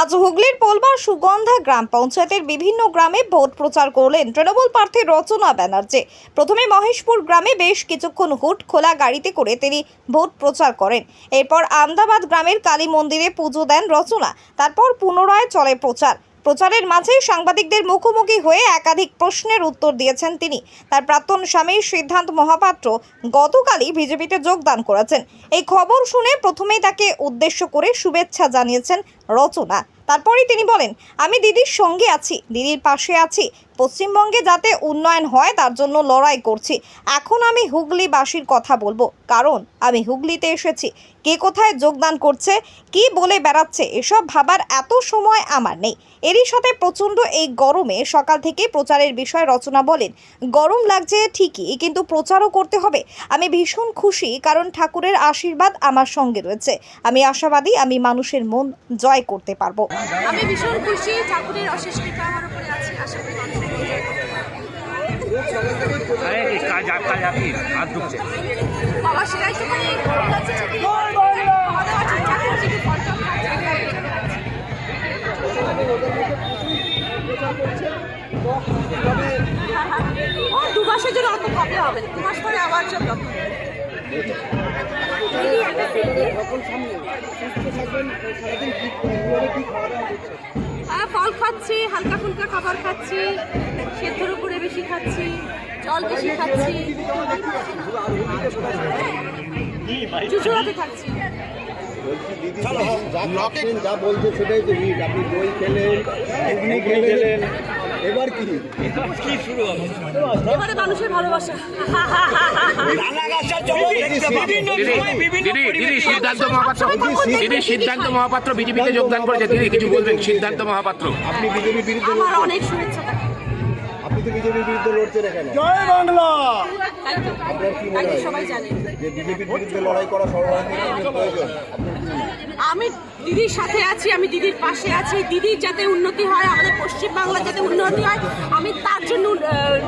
আজ হুগলির পোলবার সুগন্ধা গ্রাম পঞ্চায়েতের বিভিন্ন গ্রামে ভোট প্রচার করলেন তৃণমূল প্রার্থী রচনা ব্যানার্জি। প্রথমে মহেশপুর গ্রামে বেশ কিছুক্ষণ হুট খোলা গাড়িতে করে তিনি ভোট প্রচার করেন। এরপর আমদাবাদ গ্রামের কালী মন্দিরে পুজো দেন রচনা। তারপর পুনরায় চলে প্রচার। প্রচারের মাঝেই সাংবাদিকদের মুখোমুখি হয়ে একাধিক প্রশ্নের উত্তর দিয়েছেন তিনি। তার প্রাক্তন স্বামী সিদ্ধান্ত মহাপাত্র গতকালই বিজেপিতে যোগদান করেছেন। এই খবর শুনে প্রথমেই তাকে উদ্দেশ্য করে শুভেচ্ছা জানিয়েছেন রচনা। তারপরেই তিনি বলেন, আমি দিদির সঙ্গে আছি, দিদির পাশে আছি। পশ্চিমবঙ্গে যাতে উন্নয়ন হয়, তার জন্য লড়াই করছি। এখন আমি হুগলিবাসীর কথা বলব। কারণ, আমি হুগলিতে এসেছি। কে কোথায় যোগদান করছে, কি বলে বেড়াচ্ছে, এসব ভাবার এত সময় আমার নেই। এরই সাথে প্রচণ্ড এই গরমে সকাল থেকে প্রচারের বিষয় রচনা বলেন, গরম লাগছে ঠিকই, কিন্তু প্রচারও করতে হবে। আমি ভীষণ খুশি, কারণ ঠাকুরের আশীর্বাদ আমার সঙ্গে রয়েছে। আমি আশাবাদী, আমি মানুষের মন জয় করতে পারব। আমি ভীষণ খুশি ঠাকুরের অশেষ কৃপা আমার উপরে আছে আশা করি বাবা সেটাই তো মানে। ও দু মাসের জন্য অত প্রবলেম হবে না। দু মাস পরে আবার হ্যাঁ ফল খাচ্ছি হালকা ফুলকা খাবার খাচ্ছি সেদ্ধর উপরে বেশি খাচ্ছি জল বেশি খাচ্ছি। চুচুড়াতে থাকছি যা বলছে সেটাই তো আপনি দই খেলেন ঘুগনি খেলেন। এবার কি? এবারে মানুষের ভালোবাসা। দিদি দিদি দিদি সিদ্ধান্ত মহাপাত্র। দিদি সিদ্ধান্ত মহাপাত্র বিজেপিতে যোগদান করেছে। তিনি কিছু বলবেন? সিদ্ধান্ত মহাপাত্র। আপনি বিজেপির বিরুদ্ধে আমার অনেক শুভেচ্ছা থাকে আপনি তো বিজেপির বিরুদ্ধে লড়ছেন এখানে তাই তো আপনার কি মনে হয় যে বিজেপির বিরুদ্ধে লড়াই করা প্রয়োজন? আমি দিদির সাথে আছি আমি দিদির পাশে আছি। দিদির যাতে উন্নতি হয় আমাদের পশ্চিমবাংলার যাতে উন্নতি হয় আমি তার জন্য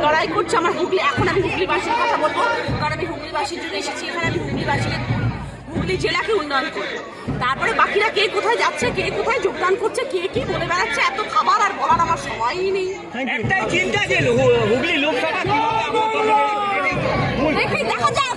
লড়াই করছি। আমার হুগলি এখন আমি হুগলিবাসীর কথা বলব। কারণ আমি হুগলিবাসীর জন্য এসেছি। এখানে আমি হুগলিবাসীর হুগলি জেলাকে উন্নয়ন করবে। তারপরে বাকিরা কে কোথায় যাচ্ছে কে কোথায় যোগদান করছে কে কি বলে বেড়াচ্ছে এত খাবার আর বলার আমার সময়ই নেই। একটাই চিন্তা যে হুগলি লোকসভা দেখা যাক।